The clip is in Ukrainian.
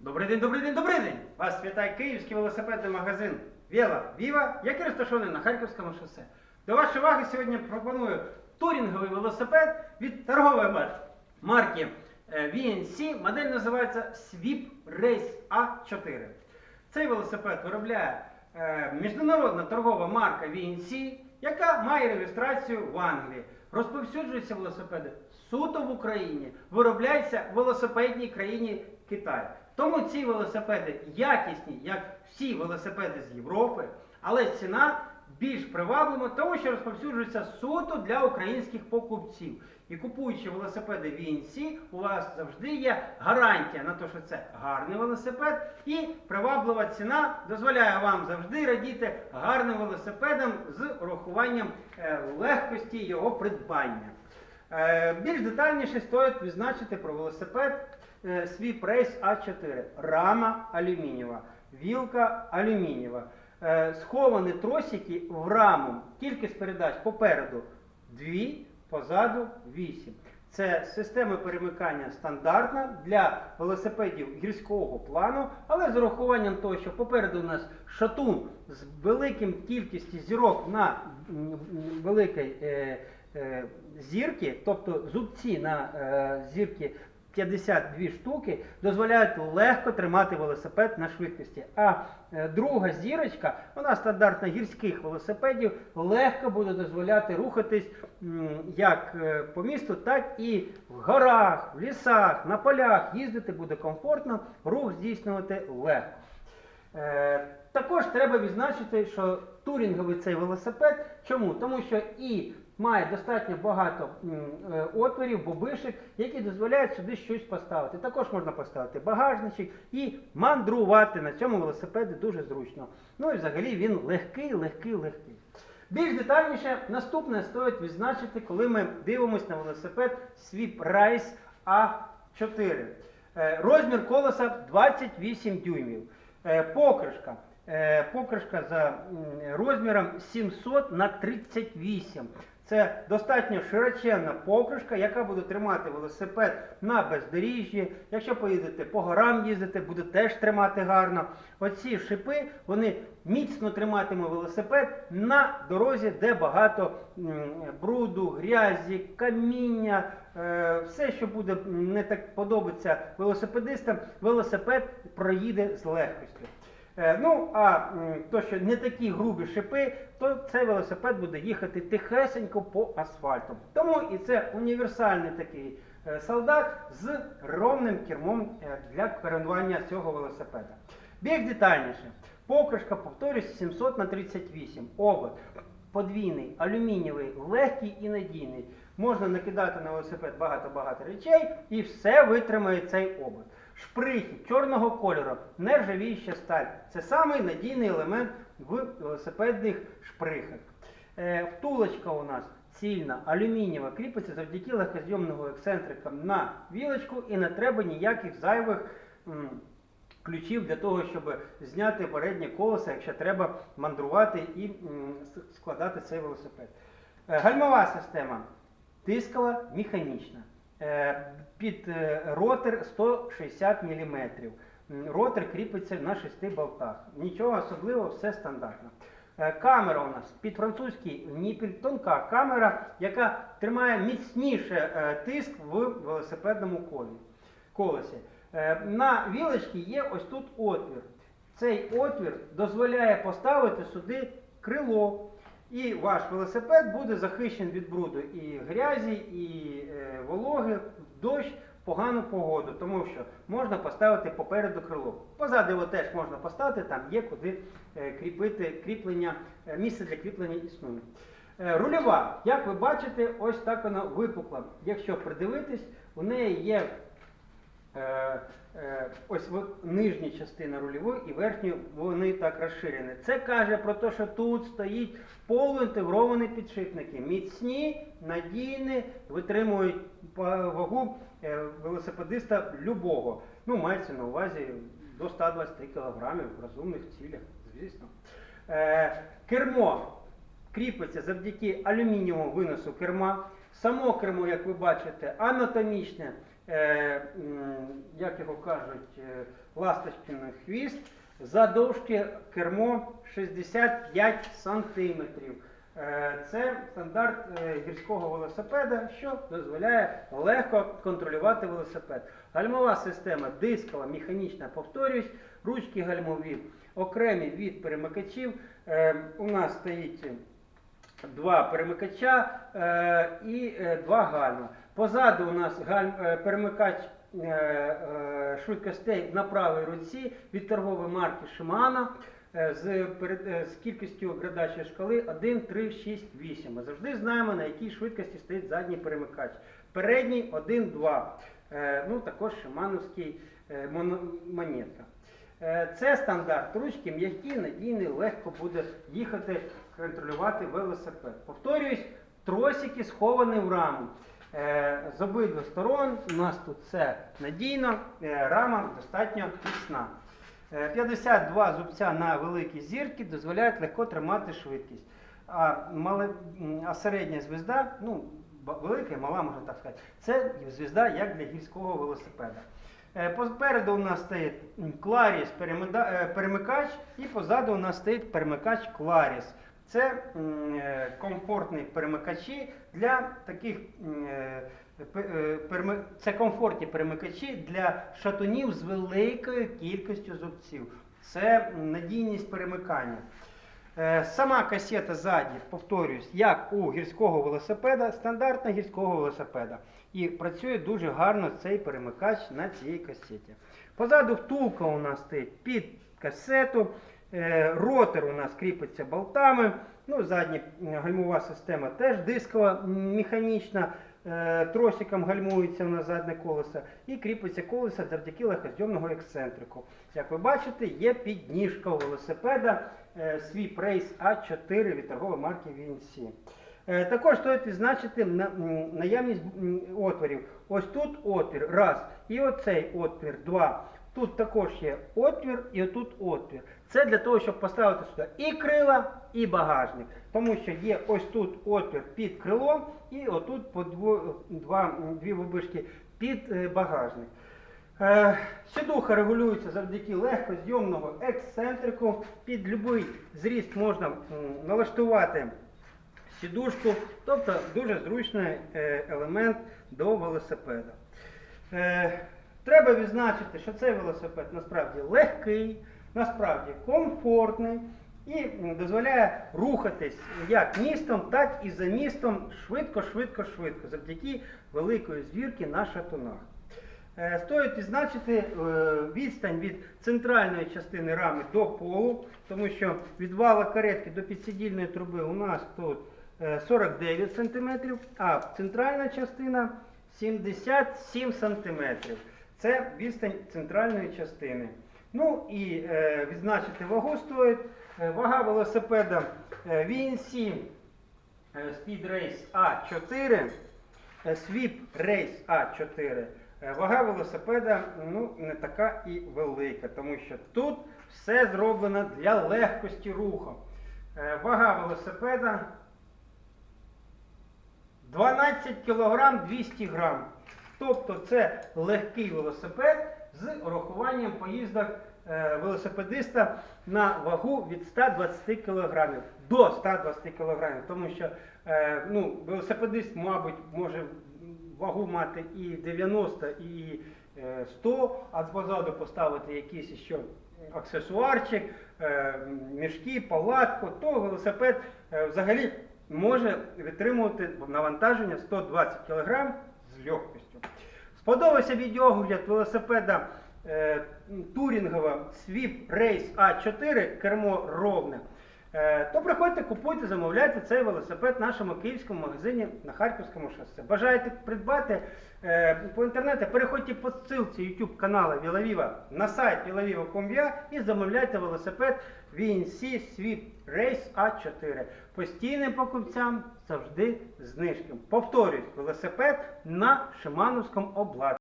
Добрий день, добрий день, добрий день! Вас вітає київський велосипедний магазин Віла Віва, який розташований на Харківському шосе. До вашої уваги сьогодні пропоную турінговий велосипед від торгової мар- марки е, VNC. Модель називається Sweep Race A4. Цей велосипед виробляє е, міжнародна торгова марка VNC, яка має реєстрацію в Англії. Розповсюджуються велосипеди суто в Україні, виробляються в велосипедній країні Китай. Тому ці велосипеди якісні, як всі велосипеди з Європи, але ціна більш приваблива, тому що розповсюджується суто для українських покупців. І купуючи велосипеди VNC, у вас завжди є гарантія на те, що це гарний велосипед, і приваблива ціна дозволяє вам завжди радіти гарним велосипедом з урахуванням е, легкості його придбання. Е, Більш детальніше стоїть відзначити про велосипед е, Sweep Race A4. Рама алюмінієва, вілка алюмінієва. Е, Сховані тросики в раму, з передач попереду дві, позаду вісім. Це система перемикання стандартна для велосипедів гірського плану, але з урахуванням того, що попереду у нас шатун з великим кількістю зірок на великій е, е, зірки, тобто зубці на е, зірки 52 штуки, дозволяють легко тримати велосипед на швидкості. А е, друга зірочка, вона стандартна гірських велосипедів, легко буде дозволяти рухатись як е, по місту, так і в горах, в лісах, на полях. Їздити буде комфортно, рух здійснювати легко. Е, Також треба відзначити, що турінговий цей велосипед. Чому? Тому що і має достатньо багато е, отворів, бобишек, які дозволяють сюди щось поставити. Також можна поставити багажничок і мандрувати на цьому велосипеді дуже зручно. Ну і взагалі він легкий, легкий, легкий. Більш детальніше наступне стоїть відзначити, коли ми дивимося на велосипед Sweep Rise A4. Е, Розмір колеса 28 дюймів. Е, Покришка. Покришка за розміром 700 на 38. Це достатньо широченна покришка, яка буде тримати велосипед на бездоріжжі. Якщо поїдете по горам їздити, буде теж тримати гарно. Оці шипи вони міцно триматимуть велосипед на дорозі, де багато бруду, грязі, каміння, е, все, що буде не так подобатися велосипедистам, велосипед проїде з легкістю. Е, Ну, а то, що не такі грубі шипи, то цей велосипед буде їхати тихесенько по асфальту. Тому і це універсальний такий е, солдат з ровним кермом е, для керування цього велосипеда. Більш детальніше. Покришка, повторюсь, 700 на 38. Обод подвійний, алюмінієвий, легкий і надійний. Можна накидати на велосипед багато-багато речей і все витримає цей обод. Шприхи чорного кольору, нержавіюча сталь. Це самий надійний елемент в велосипедних шприхах. Е, втулочка у нас цільна, алюмінієва, кріпиться завдяки легкозйомного ексцентрика на вілочку і не треба ніяких зайвих ключів для того, щоб зняти переднє колесо, якщо треба мандрувати і складати цей велосипед. Е, Гальмова система тискова, механічна. Е, Під ротор 160 мм. Ротор кріпиться на шести болтах. Нічого особливого, все стандартно. Е, Камера у нас під французький тонка камера, яка тримає міцніше е, тиск в велосипедному колесі. На вілочці є ось тут отвір. Цей отвір дозволяє поставити сюди крило. І ваш велосипед буде захищений від бруду і грязі, і е, вологи, дощ, погану погоду, тому що можна поставити попереду крило. Позаду його теж можна поставити, там є куди е, кріпити кріплення, е, місце для кріплення існує. Е, Рульова, як ви бачите, ось так вона випукла. Якщо придивитись, у неї є ось ви- нижня частина рульової і верхня вони так розширені. Це каже про те, що тут стоїть полуінтегровані підшипники. Міцні, надійні, витримують вагу е, велосипедиста любого. Ну, мається на увазі до 120 кг в розумних цілях, звісно. Е, кермо кріпиться завдяки алюмінієвому виносу керма. Само кермо, як ви бачите, анатомічне, е, як його кажуть, е, ласточкиний хвіст, задовжки кермо 65 сантиметрів. Е, Це стандарт е, гірського велосипеда, що дозволяє легко контролювати велосипед. Гальмова система дискова, механічна, повторюсь, ручки гальмові, окремі від перемикачів. Е, У нас стоїть два перемикача е, і е, два гальма. Позаду у нас е, перемикач е, е, швидкостей на правій руці від торгової марки е, з, з кількістю градації шкали 1, 3, 6, 8. Ми завжди знаємо, на якій швидкості стоїть задній перемикач. Передній 1, 2. Е, ну, також шимановський монетка. Це стандарт. Ручки м'які, надійні, легко буде їхати, контролювати велосипед. Повторюсь, тросики сховані в раму. Е, З обидвих сторон у нас тут все надійно, е, рама достатньо міцна. Е, 52 зубця на великій зірці дозволяють легко тримати швидкість. А, мале- м, а середня звізда, ну, велика і мала, можна так сказати, це звізда як для гірського велосипеда. Е, Попереду у нас стоїть Кларіс е, перемикач, і позаду у нас стоїть перемикач Кларіс. Це е, комфортні перемикачі для таких. е, е, Це комфортні перемикачі для шатунів з великою кількістю зубців. Це надійність перемикання. Сама касета ззаді, повторюсь, як у гірського велосипеда, стандартна гірського велосипеда. І працює дуже гарно цей перемикач на цій касеті. Позаду втулка у нас стоїть під касету. Е, Ротор у нас кріпиться болтами. Ну, задня гальмова система теж дискова, механічна. Е, Тросиком гальмується на задне колесо і кріпиться колесо завдяки легкозйомного ексцентрику. Як ви бачите, є підніжка у велосипеда е, Sweep Race A4 від торгової марки VNC. Е, Також стоїть відзначити наявність отворів. Ось тут отвір, раз. І оцей отвір, два. Тут також є отвір і отут отвір. Це для того, щоб поставити сюди і крила, і багажник. Тому що є ось тут отвір під крилом, і отут по дво- два, дві вибишки під е, багажник. Е, Сідуха регулюється завдяки легкозйомного ексцентрику. Під будь-який зріст можна налаштувати сідушку, тобто дуже зручний е, елемент до велосипеда. Е, Треба відзначити, що цей велосипед насправді легкий, насправді комфортний і дозволяє рухатись як містом, так і за містом швидко, швидко, швидко, завдяки великої звірки на шатунах. Е, Стоїть відзначити е, відстань від центральної частини рами до полу, тому що від вала каретки до підсидільної труби у нас тут е, 49 см, а центральна частина 77 см. Це відстань центральної частини. Ну і е, відзначити вагу стоїть. Е, Вага велосипеда е, VNC е, Speed Race A4. Е, Sweep Race A4. Е, Вага велосипеда ну, не така і велика, тому що тут все зроблено для легкості руху. Е, Вага велосипеда 12 кг 200 грам. Тобто це легкий велосипед з урахуванням поїздок е, велосипедиста на вагу від 120 кг до 120 кг. Тому що е, ну, велосипедист, мабуть, може вагу мати і 90, і е, 100, а позаду поставити якийсь ще аксесуарчик, е, мішки, палатку, то велосипед е, взагалі може витримувати навантаження 120 кг з. Сподобався відеогляд велосипеда е, турінгового Sweep Race A4, кермо ровне. Е, то приходьте, купуйте, замовляйте цей велосипед в нашому київському магазині на Харківському шосе. Бажаєте придбати е, по інтернету, переходьте по ссылці YouTube каналу Вілавіва на сайт vilaviva.com.ua і замовляйте велосипед VNC Sweep Race A4. Постійним покупцям завжди знижки. Повторюсь, велосипед на шимановському обладнанні.